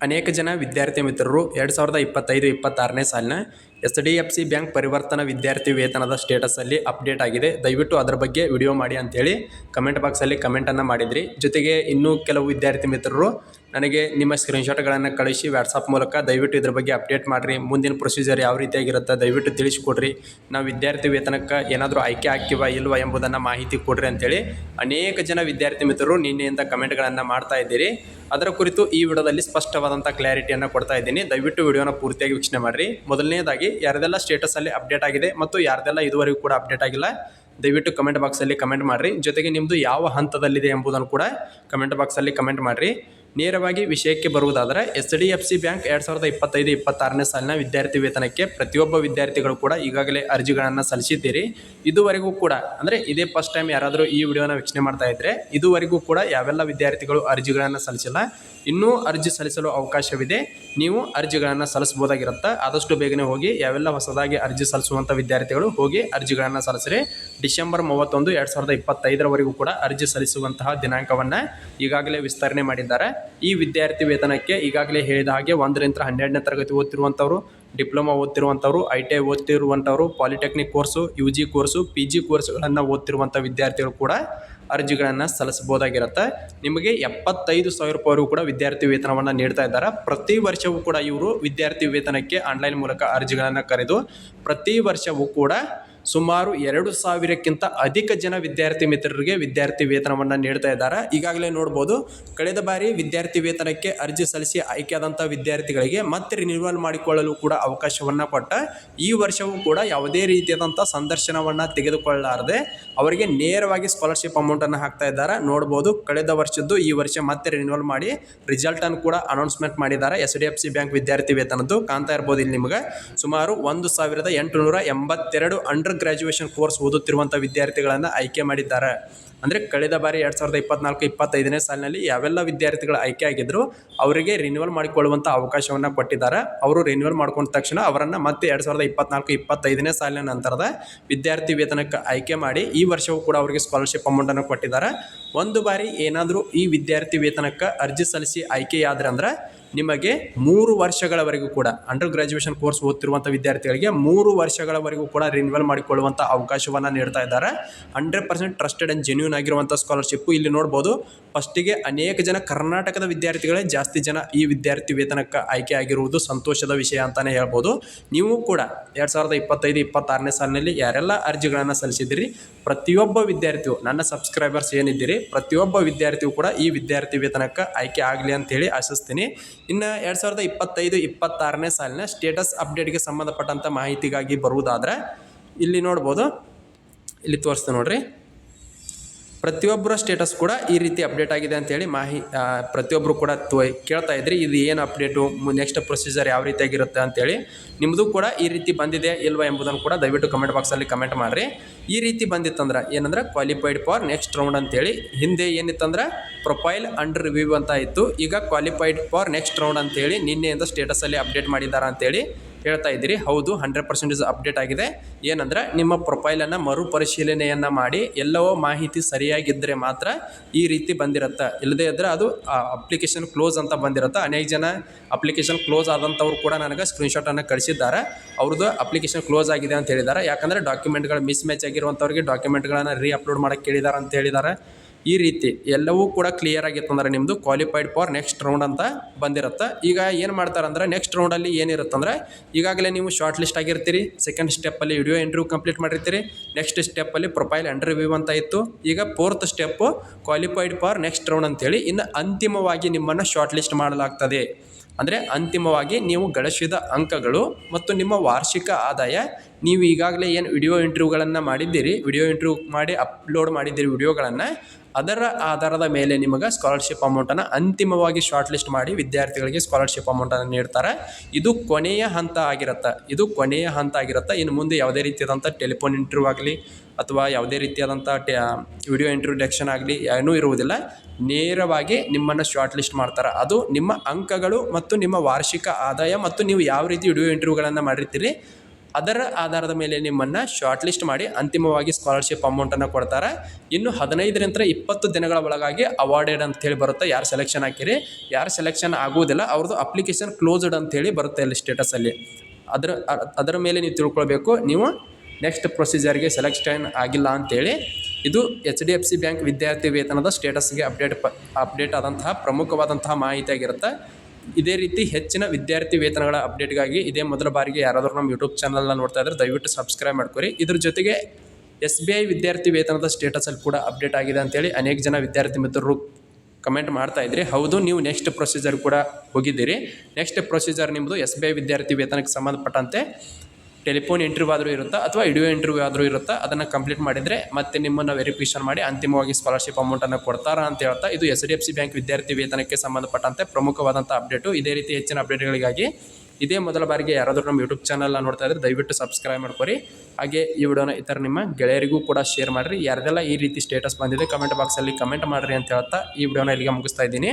ಅನೇಕ ಜನ ವಿದ್ಯಾರ್ಥಿ ಮಿತ್ರರು ಎರಡು ಸಾವಿರದ ಇಪ್ಪತ್ತೈದು ಇಪ್ಪತ್ತಾರನೇ ಸಾಲಿನ H D F C bank ಪರಿವರ್ತನಾ ವಿದ್ಯಾರ್ಥಿ ವೇತನದ ಸ್ಟೇಟಸಲ್ಲಿ ಅಪ್ಡೇಟ್ ಆಗಿದೆ. ದಯವಿಟ್ಟು ಅದರ ಬಗ್ಗೆ ವಿಡಿಯೋ ಮಾಡಿ ಅಂತೇಳಿ ಕಮೆಂಟ್ ಬಾಕ್ಸಲ್ಲಿ ಕಮೆಂಟನ್ನು ಮಾಡಿದ್ರಿ. ಜೊತೆಗೆ ಇನ್ನೂ ಕೆಲವು ವಿದ್ಯಾರ್ಥಿ ಮಿತ್ರರು ನನಗೆ ನಿಮ್ಮ ಸ್ಕ್ರೀನ್ಶಾಟ್ಗಳನ್ನು ಕಳಿಸಿ ವ್ಯಾಟ್ಸಪ್ ಮೂಲಕ ದಯವಿಟ್ಟು ಇದ್ರ ಬಗ್ಗೆ ಅಪ್ಡೇಟ್ ಮಾಡಿರಿ. ಮುಂದಿನ ಪ್ರೊಸೀಜರ್ ಯಾವ ರೀತಿಯಾಗಿರುತ್ತೆ ದಯವಿಟ್ಟು ತಿಳಿಸಿಕೊಡ್ರಿ. ನಾವು ವಿದ್ಯಾರ್ಥಿ ವೇತನಕ್ಕೆ ಏನಾದರೂ ಆಯ್ಕೆ ಹಾಕಿವ ಇಲ್ವಾ ಎಂಬುದನ್ನು ಮಾಹಿತಿ ಕೊಡ್ರಿ ಅಂತೇಳಿ ಅನೇಕ ಜನ ವಿದ್ಯಾರ್ಥಿ ಮಿತ್ರರು ನಿನ್ನೆಯಿಂದ ಕಮೆಂಟ್ಗಳನ್ನು ಮಾಡ್ತಾ ಇದ್ದೀರಿ. ಅದರ ಕುರಿತು ಈ ವಿಡಿಯೋದಲ್ಲಿ ಸ್ಪಷ್ಟವಾದಂಥ ಕ್ಲಾರಿಟಿಯನ್ನು ಕೊಡ್ತಾ ಇದ್ದೀನಿ. ದಯವಿಟ್ಟು ವಿಡಿಯೋನ ಪೂರ್ತಿಯಾಗಿ ವೀಕ್ಷಣೆ ಮಾಡಿರಿ. ಮೊದಲನೇದಾಗಿ ಯಾರದೆಲ್ಲ ಸ್ಟೇಟಸಲ್ಲಿ ಅಪ್ಡೇಟ್ ಆಗಿದೆ ಮತ್ತು ಯಾರದೆಲ್ಲ ಇದುವರೆಗೂ ಕೂಡ ಅಪ್ಡೇಟ್ ಆಗಿಲ್ಲ, ದಯವಿಟ್ಟು ಕಮೆಂಟ್ ಬಾಕ್ಸಲ್ಲಿ ಕಮೆಂಟ್ ಮಾಡಿರಿ. ಜೊತೆಗೆ ನಿಮ್ಮದು ಯಾವ ಹಂತದಲ್ಲಿದೆ ಎಂಬುದನ್ನು ಕೂಡ ಕಮೆಂಟ್ ಬಾಕ್ಸಲ್ಲಿ ಕಮೆಂಟ್ ಮಾಡಿರಿ. ನೇರವಾಗಿ ವಿಷಯಕ್ಕೆ ಬರುವುದಾದರೆ H D F C bank ಎರಡು ಸಾವಿರದ ಇಪ್ಪತ್ತೈದು ಇಪ್ಪತ್ತಾರನೇ ಸಾಲಿನ ವಿದ್ಯಾರ್ಥಿ ವೇತನಕ್ಕೆ ಪ್ರತಿಯೊಬ್ಬ ವಿದ್ಯಾರ್ಥಿಗಳು ಕೂಡ ಈಗಾಗಲೇ ಅರ್ಜಿಗಳನ್ನು ಸಲ್ಲಿಸಿದ್ದೀರಿ. ಇದುವರೆಗೂ ಕೂಡ, ಅಂದರೆ ಇದೇ ಫಸ್ಟ್ ಟೈಮ್ ಯಾರಾದರೂ ಈ ವಿಡಿಯೋನ ವೀಕ್ಷಣೆ ಮಾಡ್ತಾ ಇದ್ದರೆ ಇದುವರೆಗೂ ಕೂಡ ಯಾವೆಲ್ಲ ವಿದ್ಯಾರ್ಥಿಗಳು ಅರ್ಜಿಗಳನ್ನು ಸಲ್ಲಿಸಿಲ್ಲ, ಇನ್ನೂ ಅರ್ಜಿ ಸಲ್ಲಿಸಲು ಅವಕಾಶವಿದೆ. ನೀವು ಅರ್ಜಿಗಳನ್ನು ಸಲ್ಲಿಸ್ಬೋದಾಗಿರುತ್ತೆ ಆದಷ್ಟು ಬೇಗನೆ ಹೋಗಿ, ಯಾವೆಲ್ಲ ಹೊಸದಾಗಿ ಅರ್ಜಿ ಸಲ್ಲಿಸುವಂಥ ವಿದ್ಯಾರ್ಥಿಗಳು ಹೋಗಿ ಅರ್ಜಿಗಳನ್ನು ಸಲ್ಲಿಸಿರಿ. ಡಿಸೆಂಬರ್ ಮೂವತ್ತೊಂದು ಎರಡು ಸಾವಿರದ ಇಪ್ಪತ್ತೈದರವರೆಗೂ ಕೂಡ ಅರ್ಜಿ ಸಲ್ಲಿಸುವಂತಹ ದಿನಾಂಕವನ್ನು ಈಗಾಗಲೇ ವಿಸ್ತರಣೆ ಮಾಡಿದ್ದಾರೆ. ಈ ವಿದ್ಯಾರ್ಥಿ ವೇತನಕ್ಕೆ ಈಗಾಗಲೇ ಹೇಳಿದ ಹಾಗೆ ಒಂದರಿಂದ ಹನ್ನೆರಡನೇ ತರಗತಿ ಓದ್ತಿರುವಂಥವ್ರು, ಡಿಪ್ಲೊಮಾ ಓದ್ತಿರುವಂಥವ್ರು I T I ಓದ್ತಿರುವಂಥವ್ರು polytechnic course U G course P G ಕೋರ್ಸ್ಗಳನ್ನು ಓದ್ತಿರುವಂಥ ವಿದ್ಯಾರ್ಥಿಗಳು ಕೂಡ ಅರ್ಜಿಗಳನ್ನು ಸಲ್ಲಿಸಬಹುದಾಗಿರುತ್ತೆ. ನಿಮಗೆ ಎಪ್ಪತ್ತೈದು ಸಾವಿರ ರೂಪಾಯಿ ಕೂಡ ವಿದ್ಯಾರ್ಥಿ ವೇತನವನ್ನು ನೀಡ್ತಾ ಇದ್ದಾರೆ. ಪ್ರತಿ ವರ್ಷವೂ ಕೂಡ ಇವರು ವಿದ್ಯಾರ್ಥಿ ವೇತನಕ್ಕೆ ಆನ್ಲೈನ್ ಮೂಲಕ ಅರ್ಜಿಗಳನ್ನು ಕರೆದು ಪ್ರತಿ ವರ್ಷವೂ ಕೂಡ ಸುಮಾರು ಎರಡು ಸಾವಿರಕ್ಕಿಂತ ಅಧಿಕ ಜನ ವಿದ್ಯಾರ್ಥಿ ಮಿತ್ರರಿಗೆ ವಿದ್ಯಾರ್ಥಿ ವೇತನವನ್ನು ನೀಡ್ತಾ ಇದ್ದಾರೆ. ಈಗಾಗಲೇ ನೋಡ್ಬೋದು, ಕಳೆದ ಬಾರಿ ವಿದ್ಯಾರ್ಥಿ ವೇತನಕ್ಕೆ ಅರ್ಜಿ ಸಲ್ಲಿಸಿ ಆಯ್ಕೆಯಾದಂಥ ವಿದ್ಯಾರ್ಥಿಗಳಿಗೆ ಮತ್ತೆ ರಿನಿವಲ್ ಮಾಡಿಕೊಳ್ಳಲು ಕೂಡ ಅವಕಾಶವನ್ನು ಕೊಟ್ಟ, ಈ ವರ್ಷವೂ ಕೂಡ ಯಾವುದೇ ರೀತಿಯಾದಂಥ ಸಂದರ್ಶನವನ್ನು ತೆಗೆದುಕೊಳ್ಳಲಾರದೆ, ಅವರಿಗೆ ನೇರವಾಗಿ ಸ್ಕಾಲರ್ಶಿಪ್ ಅಮೌಂಟನ್ನು ಹಾಕ್ತಾ ಇದ್ದಾರೆ. ನೋಡ್ಬೋದು, ಕಳೆದ ವರ್ಷದ್ದು ಈ ವರ್ಷ ಮತ್ತೆ ರಿನಿವಲ್ ಮಾಡಿ ರಿಸಲ್ಟನ್ನು ಕೂಡ ಅನೌನ್ಸ್ಮೆಂಟ್ ಮಾಡಿದ್ದಾರೆ H D F C bank ವಿದ್ಯಾರ್ಥಿ ವೇತನದ್ದು. ಕಾಣ್ತಾ ಇರ್ಬೋದು ಇಲ್ಲಿ ನಿಮಗೆ, ಸುಮಾರು ಒಂದು ಸಾವಿರದ ಎಂಟುನೂರ ಎಂಬತ್ತೆರಡು ಅಂಡರ್ ಗ್ರ್ಯಾಜುಯೇಷನ್ ಕೋರ್ಸ್ ಓದುತ್ತಿರುವಂಥ ವಿದ್ಯಾರ್ಥಿಗಳನ್ನು ಆಯ್ಕೆ ಮಾಡಿದ್ದಾರೆ. ಅಂದರೆ ಕಳೆದ ಬಾರಿ ಎರಡು ಸಾವಿರದ ಇಪ್ಪತ್ನಾಲ್ಕು, ಇಪ್ಪತ್ತೈದನೇ ಸಾಲಿನಲ್ಲಿ ಯಾವೆಲ್ಲ ವಿದ್ಯಾರ್ಥಿಗಳು ಆಯ್ಕೆ ಆಗಿದ್ದರು ಅವರಿಗೆ ರಿನ್ಯೂವಲ್ ಮಾಡಿಕೊಳ್ಳುವಂಥ ಅವಕಾಶವನ್ನು ಕೊಟ್ಟಿದ್ದಾರೆ. ಅವರು ರಿನ್ಯೂವಲ್ ಮಾಡ್ಕೊಂಡ ತಕ್ಷಣ ಅವರನ್ನು ಮತ್ತೆ ಎರಡು ಸಾವಿರದ ಇಪ್ಪತ್ನಾಲ್ಕು, ಇಪ್ಪತ್ತೈದನೇ ಸಾಲಿನ ನಂತರದ ವಿದ್ಯಾರ್ಥಿ ವೇತನಕ್ಕೆ ಆಯ್ಕೆ ಮಾಡಿ ಈ ವರ್ಷವೂ ಕೂಡ ಅವರಿಗೆ ಸ್ಕಾಲರ್ಶಿಪ್ ಅಮೌಂಟನ್ನು ಕೊಟ್ಟಿದ್ದಾರೆ. ಒಂದು ಬಾರಿ ಏನಾದರೂ ಈ ವಿದ್ಯಾರ್ಥಿ ವೇತನಕ್ಕೆ ಅರ್ಜಿ ಸಲ್ಲಿಸಿ ಆಯ್ಕೆಯಾದ್ರೆ ಅಂದ್ರೆ ನಿಮಗೆ ಮೂರು ವರ್ಷಗಳವರೆಗೂ ಕೂಡ ಅಂಡರ್ ಗ್ರಾಜುಯೇಷನ್ ಕೋರ್ಸ್ ಓದ್ತಿರುವಂಥ ವಿದ್ಯಾರ್ಥಿಗಳಿಗೆ ಮೂರು ವರ್ಷಗಳವರೆಗೂ ಕೂಡ ರಿನ್ಯೂವಲ್ ಮಾಡಿಕೊಳ್ಳುವಂಥ ಅವಕಾಶವನ್ನು ನೀಡ್ತಾ ಇದ್ದಾರೆ. Hundred percent trusted and genuine ಆಗಿರುವಂಥ ಸ್ಕಾಲರ್ಶಿಪ್ಪು ಇಲ್ಲಿ ನೋಡ್ಬೋದು. ಫಸ್ಟಿಗೆ ಅನೇಕ ಜನ ಕರ್ನಾಟಕದ ವಿದ್ಯಾರ್ಥಿಗಳೇ ಜಾಸ್ತಿ ಜನ ಈ ವಿದ್ಯಾರ್ಥಿ ವೇತನಕ್ಕೆ ಆಯ್ಕೆ ಆಗಿರುವುದು ಸಂತೋಷದ ವಿಷಯ ಅಂತಲೇ ಹೇಳ್ಬೋದು. ನೀವು ಕೂಡ ಎರಡು ಸಾವಿರದ ಇಪ್ಪತ್ತೈದು, ಇಪ್ಪತ್ತಾರನೇ ಸಾಲಿನಲ್ಲಿ ಯಾರೆಲ್ಲ ಅರ್ಜಿಗಳನ್ನು ಸಲ್ಲಿಸಿದ್ದೀರಿ? ಪ್ರತಿಯೊಬ್ಬ ವಿದ್ಯಾರ್ಥಿಯು, ನನ್ನ ಸಬ್ಸ್ಕ್ರೈಬರ್ಸ್ ಏನಿದ್ದೀರಿ? ಪ್ರತಿಯೊಬ್ಬ ವಿದ್ಯಾರ್ಥಿಯು ಕೂಡ ಈ ವಿದ್ಯಾರ್ಥಿ ವೇತನಕ್ಕೆ ಆಯ್ಕೆ ಆಗಲಿ ಅಂತೇಳಿ ಆಶಿಸ್ತೀನಿ. ಇನ್ನು ಎರಡು ಸಾವಿರದ ಇಪ್ಪತ್ತೈದು, ಇಪ್ಪತ್ತಾರನೇ ಸಾಲಿನ ಸ್ಟೇಟಸ್ ಅಪ್ಡೇಟ್ಗೆ ಸಂಬಂಧಪಟ್ಟಂಥ ಮಾಹಿತಿಗಾಗಿ ಬರುವುದಾದರೆ ಇಲ್ಲಿ ನೋಡ್ಬೋದು. ಇಲ್ಲಿ ತೋರಿಸ್ತೀನಿ ನೋಡ್ರಿ. ಪ್ರತಿಯೊಬ್ಬರ ಸ್ಟೇಟಸ್ ಕೂಡ ಈ ರೀತಿ ಅಪ್ಡೇಟ್ ಆಗಿದೆ ಅಂತೇಳಿ ಮಾಹಿ ಪ್ರತಿಯೊಬ್ಬರು ಕೂಡ ಕೇಳ್ತಾ ಇದ್ರಿ, ಇದು ಏನು ಅಪ್ಡೇಟು ನೆಕ್ಸ್ಟ್ ಪ್ರೊಸೀಜರ್ ಯಾವ ರೀತಿಯಾಗಿರುತ್ತೆ ಅಂತೇಳಿ ನಿಮ್ಮದು ಕೂಡ ಈ ರೀತಿ ಬಂದಿದೆ ಇಲ್ವಾ ಎಂಬುದನ್ನು ಕೂಡ ದಯವಿಟ್ಟು ಕಮೆಂಟ್ ಬಾಕ್ಸಲ್ಲಿ ಕಮೆಂಟ್ ಮಾಡಿರಿ. ಈ ರೀತಿ ಬಂದಿತ್ತಂದ್ರೆ ಏನಂದ್ರೆ ಕ್ವಾಲಿಫೈಡ್ ಫಾರ್ ನೆಕ್ಸ್ಟ್ ರೌಂಡ್ ಅಂತೇಳಿ ಹಿಂದೆ ಏನಿತ್ತಂದ್ರೆ ಪ್ರೊಫೈಲ್ ಅಂಡರ್ ರಿವ್ಯೂ ಅಂತ ಇತ್ತು. ಈಗ ಕ್ವಾಲಿಫೈಡ್ ಫಾರ್ ನೆಕ್ಸ್ಟ್ ರೌಂಡ್ ಅಂತೇಳಿ ನಿನ್ನೆಯಿಂದ ಸ್ಟೇಟಸಲ್ಲಿ ಅಪ್ಡೇಟ್ ಮಾಡಿದ್ದಾರೆ ಅಂತೇಳಿ ಹೇಳ್ತಾ ಇದ್ದೀರಿ. ಹೌದು ಹಂಡ್ರೆಡ್ ಪರ್ಸೆಂಟೇಜ್ ಅಪ್ಡೇಟ್ ಆಗಿದೆ. ಏನಂದ್ರೆ, ನಿಮ್ಮ ಪ್ರೊಫೈಲನ್ನು ಮರುಪರಿಶೀಲನೆಯನ್ನು ಮಾಡಿ, ಎಲ್ಲವೋ ಮಾಹಿತಿ ಸರಿಯಾಗಿದ್ದರೆ ಮಾತ್ರ ಈ ರೀತಿ ಬಂದಿರುತ್ತೆ. ಇಲ್ಲದೇ ಇದ್ದರೆ ಅದು ಅಪ್ಲಿಕೇಶನ್ ಕ್ಲೋಸ್ ಅಂತ ಬಂದಿರುತ್ತೆ. ಅನೇಕ ಜನ ಅಪ್ಲಿಕೇಶನ್ ಕ್ಲೋಸ್ ಆದಂಥವ್ರು ಕೂಡ ನನಗೆ ಸ್ಕ್ರೀನ್ಶಾಟನ್ನು ಕಳಿಸಿದ್ದಾರೆ. ಅವ್ರದ್ದು ಅಪ್ಲಿಕೇಶನ್ ಕ್ಲೋಸ್ ಆಗಿದೆ ಅಂತ ಹೇಳಿದ್ದಾರೆ. ಯಾಕಂದರೆ ಡಾಕ್ಯುಮೆಂಟ್ಗಳು ಮಿಸ್ ಮ್ಯಾಚ್ ಆಗಿರುವಂಥವ್ರಿಗೆ ಡಾಕ್ಯುಮೆಂಟ್ಗಳನ್ನು ರೀ ಅಪ್ಲೋಡ್ ಮಾಡೋಕ್ಕೆ ಕೇಳಿದ್ದಾರೆ ಅಂತ ಹೇಳಿದ್ದಾರೆ. ಈ ರೀತಿ ಎಲ್ಲವೂ ಕೂಡ ಕ್ಲಿಯರ್ ಆಗಿತ್ತು ಅಂದ್ರೆ ನಿಮ್ಮದು ಕ್ವಾಲಿಫೈಡ್ ಫಾರ್ ನೆಕ್ಸ್ಟ್ ರೌಂಡ್ ಅಂತ ಬಂದಿರುತ್ತೆ. ಈಗ ಏನು ಮಾಡ್ತಾರೆ ಅಂದರೆ ನೆಕ್ಸ್ಟ್ ರೌಂಡಲ್ಲಿ ಏನಿರುತ್ತಂದ್ರೆ ಈಗಾಗಲೇ ನೀವು ಶಾರ್ಟ್ ಲಿಸ್ಟ್ ಆಗಿರ್ತೀರಿ ಸೆಕೆಂಡ್ ಸ್ಟೆಪ್ಪಲ್ಲಿ ವಿಡಿಯೋ ಇಂಟರ್ವ್ಯೂ ಕಂಪ್ಲೀಟ್ ಮಾಡಿರ್ತೀರಿ. ನೆಕ್ಸ್ಟ್ ಸ್ಟೆಪ್ಪಲ್ಲಿ ಪ್ರೊಫೈಲ್ ಇಂಟರ್ವ್ಯೂ ಅಂತ ಇತ್ತು. ಈಗ fourth step qualified for next round ಅಂತೇಳಿ ಇನ್ನು ಅಂತಿಮವಾಗಿ ನಿಮ್ಮನ್ನು ಶಾರ್ಟ್ ಲಿಸ್ಟ್ ಮಾಡಲಾಗ್ತದೆ. ಅಂದರೆ ಅಂತಿಮವಾಗಿ ನೀವು ಗಳಿಸಿದ ಅಂಕಗಳು ಮತ್ತು ನಿಮ್ಮ ವಾರ್ಷಿಕ ಆದಾಯ ನೀವು ಈಗಾಗಲೇ ಏನು ವಿಡಿಯೋ ಇಂಟರ್ವ್ಯೂಗಳನ್ನು ಮಾಡಿದ್ದೀರಿ, ವಿಡಿಯೋ ಇಂಟರ್ವ್ಯೂ ಮಾಡಿ ಅಪ್ಲೋಡ್ ಮಾಡಿದ್ದೀರಿ ವಿಡಿಯೋಗಳನ್ನು, ಅದರ ಆಧಾರದ ಮೇಲೆ ನಿಮಗೆ ಸ್ಕಾಲರ್ಶಿಪ್ ಅಮೌಂಟನ್ನು ಅಂತಿಮವಾಗಿ ಶಾರ್ಟ್ ಲಿಸ್ಟ್ ಮಾಡಿ ವಿದ್ಯಾರ್ಥಿಗಳಿಗೆ ಸ್ಕಾಲರ್ಶಿಪ್ ಅಮೌಂಟನ್ನು ನೀಡ್ತಾರೆ. ಇದು ಕೊನೆಯ ಹಂತ ಆಗಿರುತ್ತೆ. ಇದು ಕೊನೆಯ ಹಂತ ಆಗಿರುತ್ತೆ. ಇನ್ನು ಮುಂದೆ ಯಾವುದೇ ರೀತಿಯಾದಂಥ ಟೆಲಿಫೋನ್ ಇಂಟರ್ವ್ಯೂ ಆಗಲಿ ಅಥವಾ ಯಾವುದೇ ರೀತಿಯಾದಂಥ ಟೆ, ವಿಡಿಯೋ ಇಂಟ್ರೊಡಕ್ಷನ್ ಆಗಲಿ ಏನೂ ಇರುವುದಿಲ್ಲ. ನೇರವಾಗಿ ನಿಮ್ಮನ್ನು ಶಾರ್ಟ್ ಲಿಸ್ಟ್ ಮಾಡ್ತಾರೆ. ಅದು ನಿಮ್ಮ ಅಂಕಗಳು ಮತ್ತು ನಿಮ್ಮ ವಾರ್ಷಿಕ ಆದಾಯ ಮತ್ತು ನೀವು ಯಾವ ರೀತಿ ವಿಡಿಯೋ ಇಂಟರ್ವ್ಯೂಗಳನ್ನು ಮಾಡಿರ್ತೀರಿ ಅದರ ಆಧಾರದ ಮೇಲೆ ನಿಮ್ಮನ್ನು ಶಾರ್ಟ್ ಲಿಸ್ಟ್ ಮಾಡಿ ಅಂತಿಮವಾಗಿ ಸ್ಕಾಲರ್ಶಿಪ್ ಅಮೌಂಟನ್ನು ಕೊಡ್ತಾರೆ. ಇನ್ನು ಹದಿನೈದರಿಂದ ಇಪ್ಪತ್ತು ದಿನಗಳ ಒಳಗಾಗಿ ಅವಾರ್ಡೆಡ್ ಅಂತೇಳಿ ಬರುತ್ತೆ. ಯಾರು ಸೆಲೆಕ್ಷನ್ ಹಾಕಿರಿ, ಯಾರು ಸೆಲೆಕ್ಷನ್ ಆಗುವುದಿಲ್ಲ ಅವ್ರದ್ದು ಅಪ್ಲಿಕೇಶನ್ ಕ್ಲೋಸ್ಡ್ ಅಂತೇಳಿ ಬರುತ್ತೆ ಅಲ್ಲಿ. ಸ್ಟೇಟಸಲ್ಲಿ ಅದರ ಅದರ ಮೇಲೆ ನೀವು ತಿಳ್ಕೊಳ್ಬೇಕು, ನೀವು ನೆಕ್ಸ್ಟ್ ಪ್ರೊಸೀಜರ್ಗೆ ಸೆಲೆಕ್ಷನ್ ಆಗಿಲ್ಲ ಅಂತೇಳಿ ಇದು H D F C bank ವಿದ್ಯಾರ್ಥಿ ವೇತನದ ಸ್ಟೇಟಸ್ಗೆ ಅಪ್ಡೇಟ್ ಪ ಅಪ್ಡೇಟ್ ಆದಂತಹ ಪ್ರಮುಖವಾದಂತಹ ಮಾಹಿತಿಯಾಗಿರುತ್ತೆ ಇದೇ ರೀತಿ ಹೆಚ್ಚಿನ ವಿದ್ಯಾರ್ಥಿ ವೇತನಗಳ ಅಪ್ಡೇಟ್ಗಾಗಿ ಇದೇ ಮೊದಲ ಬಾರಿಗೆ ಯಾರಾದರೂ ನಮ್ಮ ಯೂಟ್ಯೂಬ್ ಚಾನಲ್ನ ನೋಡ್ತಾ ಇದ್ರೆ ದಯವಿಟ್ಟು ಸಬ್ಸ್ಕ್ರೈಬ್ ಮಾಡ್ಕೊರಿ. ಇದ್ರ ಜೊತೆಗೆ ಎಸ್ ಬಿ ಐ ವಿದ್ಯಾರ್ಥಿ ವೇತನದ ಸ್ಟೇಟಸಲ್ಲಿ ಕೂಡ ಅಪ್ಡೇಟ್ ಆಗಿದೆ ಅಂತೇಳಿ ಅನೇಕ ಜನ ವಿದ್ಯಾರ್ಥಿ ಮಿತ್ರರು ಕಮೆಂಟ್ ಮಾಡ್ತಾ ಇದ್ರಿ. ಹೌದು, ನೀವು ನೆಕ್ಸ್ಟ್ ಪ್ರೊಸೀಜರ್ ಕೂಡ ಹೋಗಿದ್ದೀರಿ. ನೆಕ್ಸ್ಟ್ ಪ್ರೊಸೀಜರ್ ನಿಮ್ಮದು ಎಸ್ ಬಿ ಐ ವಿದ್ಯಾರ್ಥಿ ವೇತನಕ್ಕೆ ಸಂಬಂಧಪಟ್ಟಂತೆ ಟೆಲಿಫೋನ್ ಇಂಟರ್ವ್ಯೂ ಆದರೂ ಇರುತ್ತಾ ಅಥವಾ ವಿಡಿಯೋ ಇಂಟರ್ವ್ಯೂ ಆದರೂ ಇರುತ್ತಾ, ಅದನ್ನು ಕಂಪ್ಲೀಟ್ ಮಾಡಿದರೆ ಮತ್ತೆ ನಿಮ್ಮನ್ನು ವೆರಿಫಿಕೇಷನ್ ಮಾಡಿ ಅಂತಿಮವಾಗಿ ಸ್ಕಾಲರ್ಶಿಪ್ ಅಮೌಂಟನ್ನು ಕೊಡ್ತಾರಾ ಅಂತ ಹೇಳ್ತಾ, ಇದು H D F C bank ವಿದ್ಯಾರ್ಥಿ ವೇತನಕ್ಕೆ ಸಂಬಂಧಪಟ್ಟಂತೆ ಪ್ರಮುಖವಾದಂಥ ಅಪ್ಡೇಟು ಇದೇ ರೀತಿ ಹೆಚ್ಚಿನ ಅಪ್ಡೇಟ್ಗಳಿಗಾಗಿ ಇದೇ ಮೊದಲ ಬಾರಿಗೆ ಯಾರಾದರೂ ನಮ್ಮ ಯೂಟ್ಯೂಬ್ ಚಾನಲ್ನ ನೋಡ್ತಾ ಇದ್ದರೆ ದಯವಿಟ್ಟು ಸಬ್ಸ್ಕ್ರೈಬ್ ಮಾಡ್ಕೊರಿ. ಹಾಗೆ ಈ ವಿಡಿಯೋನ ಇತರ ನಿಮ್ಮ ಗೆಳೆಯರಿಗೂ ಕೂಡ ಶೇರ್ ಮಾಡಿರಿ. ಯಾರ್ದೆಲ್ಲ ಈ ರೀತಿ ಸ್ಟೇಟಸ್ ಬಂದಿದೆ ಕಮೆಂಟ್ ಬಾಕ್ಸಲ್ಲಿ ಕಮೆಂಟ್ ಮಾಡಿರಿ ಅಂತ ಹೇಳ್ತಾ ಈ ವಿಡಿಯೋನ ಇಲ್ಲಿಗೆ ಮುಗಿಸ್ತಾ ಇದ್ದೀನಿ.